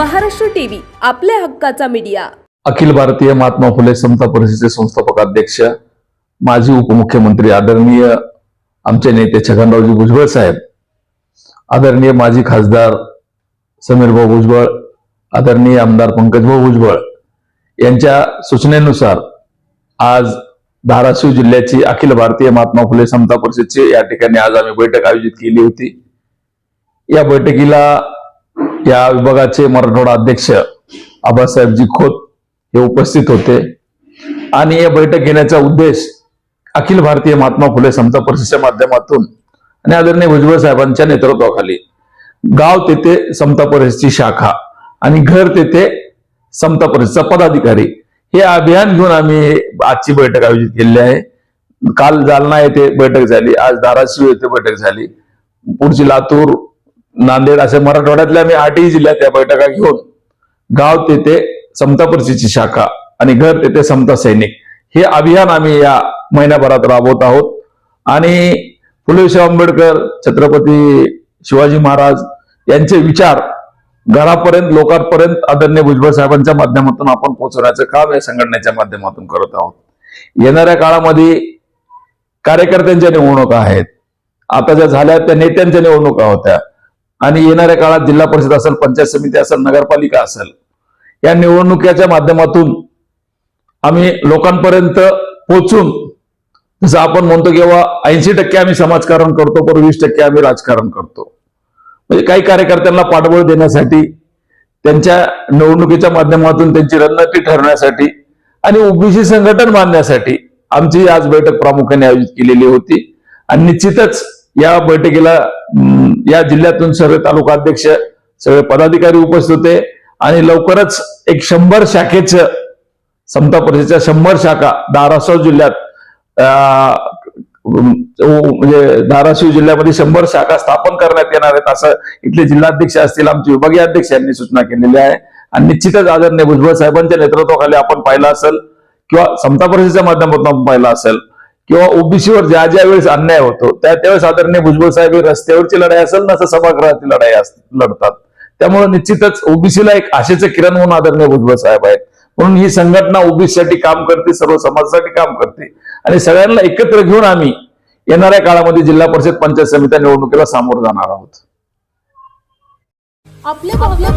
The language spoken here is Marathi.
महाराष्ट्र टीव्ही आपल्या हक्काचा मीडिया. अखिल भारतीय महात्मा फुले समता परिषदेचे संस्थापक अध्यक्ष माजी उपमुख्यमंत्री आदरणीय आमचे नेते छगनरावजी भुजबळ साहेब आदरणीय माजी खासदार समीरभाऊ भुजबळ आदरणीय आमदार पंकजभाऊ भुजबळ यांच्या सूचनेनुसार आज धाराशिव जिल्ह्याची अखिल भारतीय महात्मा फुले समता परिषदची या ठिकाणी आज आम्ही बैठक आयोजित केली होती. या बैठकीला या विभागाचे मराठवाडा अध्यक्ष आबासाहेबजी खोत हे उपस्थित होते. आणि या बैठक घेण्याचा उद्देश अखिल भारतीय महात्मा फुले समता परिषदेच्या माध्यमातून आणि आदरणीय भुजबळ साहेबांच्या नेतृत्वाखाली गाव तेथे समता परिषदेची शाखा आणि घर तेथे समता परिषदेचा पदाधिकारी. हे अभियान घेऊन आम्ही आजची बैठक आयोजित केलेली आहे. काल जालना येथे बैठक झाली आज धाराशिव येथे बैठक झाली पुढची लातूर नांदेड असे मराठवाड्यातल्या आम्ही आठही जिल्ह्यात या बैठका घेऊन गाव तेथे समता परिषदेची शाखा आणि घर तेथे समता सैनिक हे अभियान आम्ही या महिन्याभरात राबवत आहोत. आणि फुले शाह आंबेडकर छत्रपती शिवाजी महाराज यांचे विचार घरापर्यंत लोकांपर्यंत आदरणीय भुजबळ साहेबांच्या माध्यमातून आपण पोहोचवण्याचं काम या संघटनेच्या माध्यमातून करत आहोत. येणाऱ्या काळामध्ये कार्यकर्त्यांच्या निवडणुका आहेत. आता ज्या झाल्या त्या नेत्यांच्या निवडणुका होत्या. आणि येणाऱ्या काळात जिल्हा परिषद असेल पंचायत समिती असेल नगरपालिका असेल या निवडणुकीच्या माध्यमातून आम्ही लोकांपर्यंत पोचून जसं आपण म्हणतो किंवा ऐंशी टक्के आम्ही समाजकारण करतो पण वीस टक्के आम्ही राजकारण करतो. म्हणजे काही कार्यकर्त्यांना पाठबळ देण्यासाठी त्यांच्या निवडणुकीच्या माध्यमातून त्यांची रणनीती ठरवण्यासाठी आणि ओबीसी संघटन बांधण्यासाठी आमची आज बैठक प्रामुख्याने आयोजित केलेली होती. आणि निश्चितच या बैठकीला या जिल्ह्यातून सर्व तालुका अध्यक्ष सगळे पदाधिकारी उपस्थित होते. आणि लवकरच एक शंभर शाखेचं समता परिषदेच्या शंभर शाखा धाराशिव जिल्ह्यात म्हणजे धाराशिव जिल्ह्यामध्ये शंभर शाखा स्थापन करण्यात येणार आहेत असं इथले जिल्हाध्यक्ष असतील आमचे विभागीय अध्यक्ष यांनी सूचना केलेली आहे. आणि निश्चितच आदरणीय भुजबळ साहेबांच्या नेतृत्वाखाली आपण पाहिलं असेल किंवा समता परिषदेच्या माध्यमातून आपण पाहिलं असेल किंवा ओबीसीवर ज्या ज्या वेळेस अन्याय होतो त्या त्यावेळेस आदरणीय भुजबळ साहेब रस्त्यावरची लढाई असेल ना तर सभागृहाची लढाई लढतात. त्यामुळे निश्चितच ओबीसीला एक आशेचं किरण म्हणून आदरणीय भुजबळ साहेब आहेत. म्हणून ही संघटना ओबीसीसाठी काम करते सर्व समाजासाठी काम करते. आणि सगळ्यांना एकत्र घेऊन आम्ही येणाऱ्या काळामध्ये जिल्हा परिषद पंचायत समित्या निवडणुकीला सामोरं जाणार आहोत. आपल्या ताज्या